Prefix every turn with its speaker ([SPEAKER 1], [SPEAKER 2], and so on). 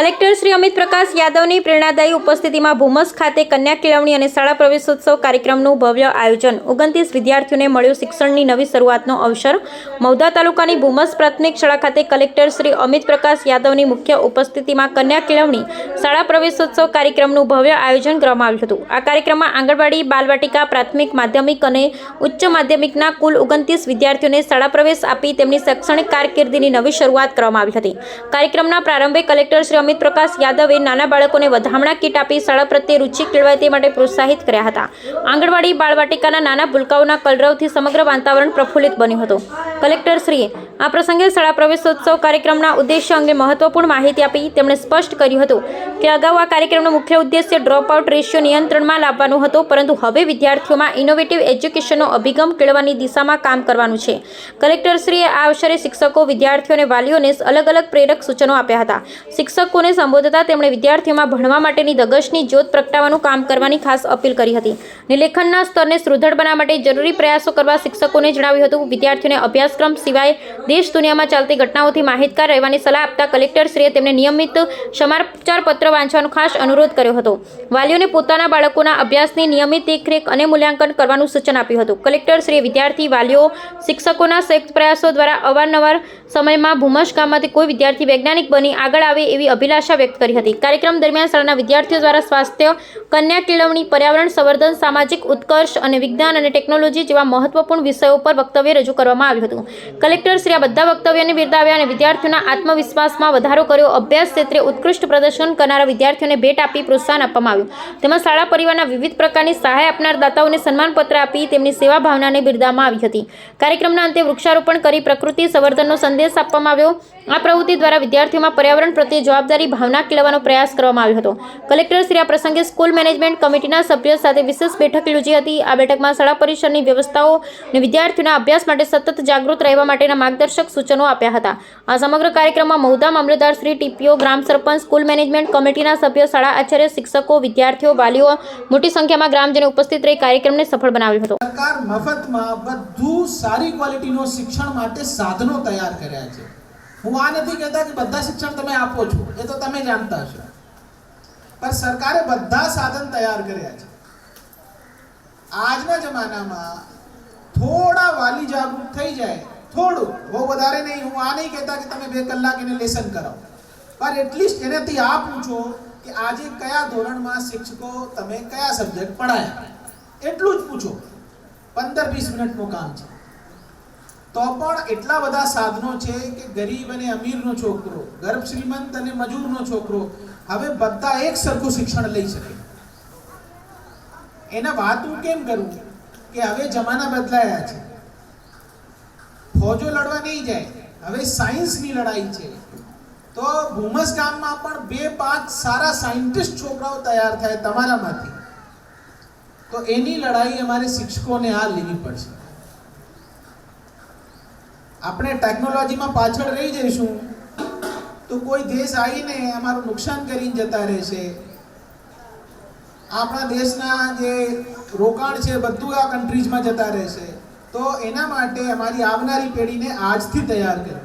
[SPEAKER 1] Collector Shri Amit Prakash યાદવની પ્રેરણાદાયી ઉપસ્થિતિમાં ભૂમસ ખાતે કન્યા કેળવણી અને શાળા પ્રવેશોત્સવ કાર્યક્રમનું ભવ્ય આયોજન. ઓગણત્રીસ વિદ્યાર્થીઓને મળ્યો શિક્ષણની નવી શરૂઆતનો અવસર. મૌદા તાલુકાની ભૂમસ પ્રાથમિક શાળા ખાતે કલેક્ટર શ્રી અમિત પ્રકાશ યાદવની મુખ્ય ઉપસ્થિતિમાં કન્યા કેળવણી, શાળા પ્રવેશોત્સવ કાર્યક્રમનું ભવ્ય આયોજન કરવામાં આવ્યું હતું. આ કાર્યક્રમમાં આંગણવાડી, બાલવાટિકા, પ્રાથમિક, માધ્યમિક અને ઉચ્ચ માધ્યમિકના કુલ ઓગણત્રીસ વિદ્યાર્થીઓને શાળા પ્રવેશ આપી તેમની શૈક્ષણિક કારકિર્દીની નવી શરૂઆત કરવામાં આવી હતી. કાર્યક્રમના પ્રારંભે કલેક્ટર શ્રી અમિત પ્રકાશ યાદવે નાના બાળકોને વધામણા કીટ આપી શાળા પ્રત્યે રુચિ કેળવાય તે માટે પ્રોત્સાહિત કર્યા હતા. આંગણવાડી બાળવાટિકાના નાના ભૂલકાઓના કલરવથી સમગ્ર વાતાવરણ પ્રફુલ્લિત બન્યું હતું. કલેક્ટર શ્રીએ આ પ્રસંગે શાળા પ્રવેશોત્સવ કાર્યક્રમના ઉદ્દેશ્ય અંગે મહત્વપૂર્ણ માહિતી આપી તેમણે સ્પષ્ટ કર્યું હતું કે અગાઉ આ કાર્યક્રમનો મુખ્ય ઉદ્દેશ્ય ડ્રોપ આઉટ રેશિયો નિયંત્રણમાં લાવવાનો હતો, પરંતુ હવે વિદ્યાર્થીઓમાં ઇનોવેટિવ એજ્યુકેશનનો અભિગમ કેળવવાની દિશામાં કામ કરવાનું છે. કલેક્ટરશ્રીએ આ અવસરે શિક્ષકો, વિદ્યાર્થીઓ અને વાલીઓને અલગ અલગ પ્રેરક સૂચનો આપ્યા હતા. શિક્ષકોને સંબોધતા તેમણે વિદ્યાર્થીઓમાં ભણવા માટેની ધગશની જ્યોત પ્રગટાવવાનું કામ કરવાની ખાસ અપીલ કરી હતી. અને લેખનના સ્તરને સુદૃઢ બનાવવા માટે જરૂરી પ્રયાસો કરવા શિક્ષકોને જણાવ્યું હતું, વિદ્યાર્થીઓને અભ્યાસક્રમ સિવાય દેશ દુનિયામાં ચાલતી ઘટનાઓથી માહિતગાર રહેવાની સલાહ આપતા કલેક્ટરશ્રીએ તેમને નિયમિત સમાચાર પત્ર વાંચવાનો ખાસ અનુરોધ કર્યો હતો. વાલીઓને પોતાના બાળકોના અભ્યાસની નિયમિત દેખરેખ અને મૂલ્યાંકન કરવાનું સૂચન આપ્યું હતું. કલેક્ટરશ્રીએ વિદ્યાર્થી, વાલીઓ, શિક્ષકોના સંયુક્ત પ્રયાસો દ્વારા અવારનવાર સમયમાં ભૂમસ ગામમાંથી કોઈ વિદ્યાર્થી વૈજ્ઞાનિક બની આગળ આવે એવી અભિલાષા વ્યક્ત કરી હતી. કાર્યક્રમ દરમિયાન શાળાના વિદ્યાર્થીઓ દ્વારા સ્વાસ્થ્ય, કન્યા કેળવણી, પર્યાવરણ સંવર્ધન, સામાજિક ઉત્કર્ષ અને વિજ્ઞાન અને ટેકનોલોજી જેવા મહત્વપૂર્ણ વિષયો પર વક્તવ્ય રજૂ કરવામાં આવ્યું હતું. કલેક્ટર શ્રી આ બધા વક્તવ્યને બિરદાવ્યા અને વિદ્યાર્થીઓના આત્મવિશ્વાસમાં વધારો કર્યો. અભ્યાસ ક્ષેત્રે ઉત્કૃષ્ટ પ્રદર્શન કરનારા વિદ્યાર્થીઓને ભેટ આપી પ્રોત્સાહન આપવામાં આવ્યું. તેમાં શાળા પરિવારના વિવિધ પ્રકારની સહાય આપનાર દાતાઓને સન્માનપત્ર આપી તેમની સેવા ભાવનાને બિરદાવવામાં આવી હતી. કાર્યક્રમના અંતે વૃક્ષારોપણ કરી પ્રકૃતિ સંવર્ધનનો સંદેશ આપવામાં આવ્યો. આ પ્રવૃત્તિ દ્વારા વિદ્યાર્થીઓમાં પર્યાવરણ પ્રત્યે જવાબદારી ભાવના કેળવવાનો પ્રયાસ કરવામાં આવ્યો હતો. કલેક્ટર શ્રી આ પ્રસંગે સ્કૂલ મેનેજમેન્ટ કમિટીના સભ્યો સાથે વિશેષ બેઠક યોજી હતી. આ બેઠકમાં શાળા પરિસરની વ્યવસ્થાઓ અને વિદ્યાર્થીઓના અભ્યાસ માટે સતત જાગૃત રહેવા માટેના માર્ગદર્શક સૂચનો આપ્યા હતા. આ સમગ્ર કાર્યક્રમમાં મૌદા મામલતદાર શ્રી ટીપીઓ, ગ્રામ સરપંચ, સ્કૂલ મેનેજમેન્ટ કમિટીના સભ્યો, શાળા આચાર્ય, શિક્ષકો, વિદ્યાર્થીઓ, વાલીઓ, મોટી સંખ્યામાં ગ્રામજનો ઉપસ્થિત રહી કાર્યક્રમને સફળ બનાવ્યો હતો.
[SPEAKER 2] સરકાર મફતમાં બધું સારી ક્વોલિટીનો શિક્ષણ માટે સાધનો તૈયાર કર્યા છે. હું આ નથી કહેતા કે બધા શિક્ષણ તમે આપો છો, એ તો તમે જાણતા હશો. પણ સરકારે બધા સાધન તૈયાર કર્યા છે. આજના જમાનામાં થોડા વાલી જાગૃત થઈ જાય, થોડું, બહુ વધારે નહીં, હું આ નહીં કહેતા કે તમે બે કલાક એને લેસન કરાવો. પણ એટલીસ્ટ એનાથી આ પૂછો કે આજે કયા ધોરણમાં શિક્ષકો તમે કયા સબ્જેક્ટ પઢાયા. એટલું જ પૂછો. પંદર વીસ મિનિટનું કામ છે. તો પણ એટલા બધા સાધનો છે કે ગરીબ અને અમીરનો છોકરો ગર્ભ શ્રીમંત અને મજૂરનો છોકરો, હવે બધા એક સરખું શિક્ષણ લઈ શકે. એના વાત હું કેમ કરું? કે હવે જમાના બદલાયા છે. ફોજો લડવા નહીં જાય. હવે સાયન્સની લડાઈ છે. તો ભૂમસ ગામમાં પણ બે, પાંચ સારા સાયન્ટિસ્ટ છોકરાઓ તૈયાર થાય તમારામાંથી. તો એની લડાઈ અમારે શિક્ષકોને આ લેવી પડશે. આપણે ટેકનોલોજીમાં પાછળ રહી જઈશું, તો કોઈ દેશ આવીને અમારું નુકસાન કરીને જતા રહેશે. આપણા દેશના જે રોકાણ છે, બધું આ કન્ટ્રીઝમાં જતા રહેશે. તો એના માટે અમારી આવનારી પેઢીને આજથી તૈયાર કરવી